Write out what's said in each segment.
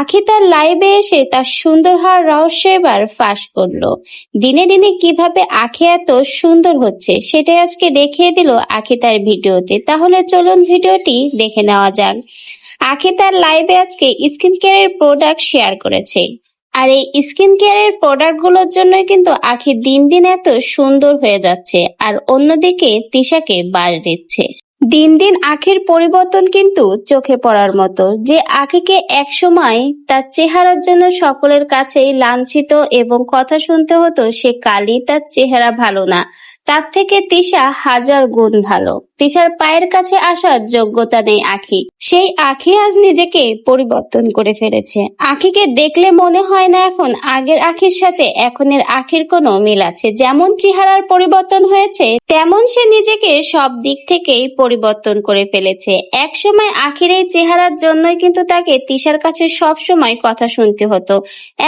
আখি তার লাইভে এসে তার সুন্দর হওয়ার রহস্য এবার ফাঁস করল। দিনে দিনে কীভাবে আখি এত সুন্দর হচ্ছে, সেটাই আজকে দেখিয়ে দিল আখি তার ভিডিওতে। তাহলে চলুন ভিডিওটি দেখে নেওয়া যাক। আখি তার লাইভে আজকে স্কিন কেয়ারের প্রোডাক্ট শেয়ার করেছে। আর এই স্কিন কেয়ারের প্রোডাক্টগুলোর জন্যই কিন্তু আখি দিন দিন এত সুন্দর হয়ে যাচ্ছে, আর অন্যদিকে তিশাকে বাস দিচ্ছে। দিন দিন আখির পরিবর্তন কিন্তু চোখে পড়ার মতো। যে আখিকে একসময় তার চেহারার জন্য সকলের কাছেই লাঞ্ছিত এবং কথা শুনতে হতো, সে কালই তার চেহারা ভালো না। তার থেকে তিশা হাজার গুণ ভালো। তিশার পায়ের কাছে আসার যোগ্যতা নেই আখি। সেই আখি আজ নিজেকে পরিবর্তন করে ফেলেছে। আখিকে দেখলে মনে হয় না এখন আগের আখির সাথে এখনের আখির কোনো মিল আছে। যেমন চেহারার পরিবর্তন হয়েছে, তেমন সে নিজেকে সব দিক থেকেই পরিবর্তন করে ফেলেছে। এক সময় আখির এই চেহারার জন্যই কিন্তু তাকে তিশার কাছে সব সময় কথা শুনতে হতো।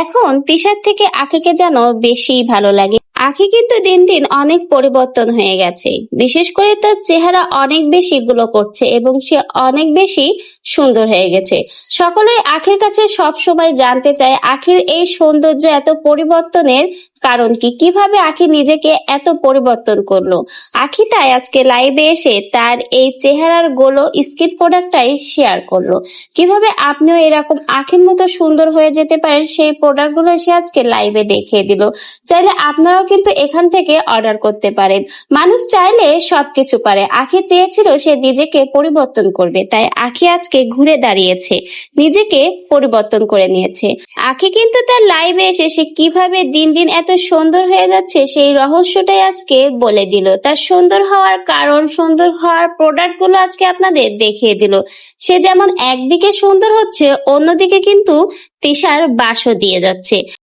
এখন তিশার থেকে আখিকে যেন বেশি ভালো লাগে। আখি কিন্তু দিন দিন অনেক পরিবর্তন হয়ে গেছে। বিশেষ করে তার চেহারা অনেক বেশি গুলো করছে এবং সে অনেক বেশি সুন্দর হয়ে গেছে। সকলে আখের কাছে সব সময় জানতে চায়, আখের এই সৌন্দর্য এত পরিবর্তনের কারণ কি? কীভাবে আখি নিজেকে এত পরিবর্তন করল? আখি তাই আজকে লাইভে এসে তার এই চেহারার গোলো স্কিন প্রোডাক্টটাই শেয়ার করল। কীভাবে আপনিও এরকম আখির মতো সুন্দর হয়ে যেতে পারেন, সেই প্রোডাক্টগুলো সে আজকে লাইভে দেখিয়ে দিল। চাইলে আপনারাও কিন্তু এখান থেকে অর্ডার করতে পারেন। মানুষ চাইলে সবকিছু পারে। আখি চেয়েছিল সে নিজেকে পরিবর্তন করবে, তাই আখি আজকে ঘুরে দাঁড়িয়েছে, নিজেকে পরিবর্তন করে নিয়েছে। আখি কিন্তু তার লাইভে এসে সে কীভাবে দিন দিন এত সুন্দর হয়ে যাচ্ছে, সেই রহস্যটাই আজকে বলে দিল। তার সুন্দর হওয়ার কারণ, সুন্দর হওয়ার প্রোডাক্টগুলো আজকে আপনাদের দেখিয়ে দিল। সে যেমন একদিকে সুন্দর হচ্ছে, অন্যদিকে কিন্তু তিশার বাসও দিয়ে যাচ্ছে।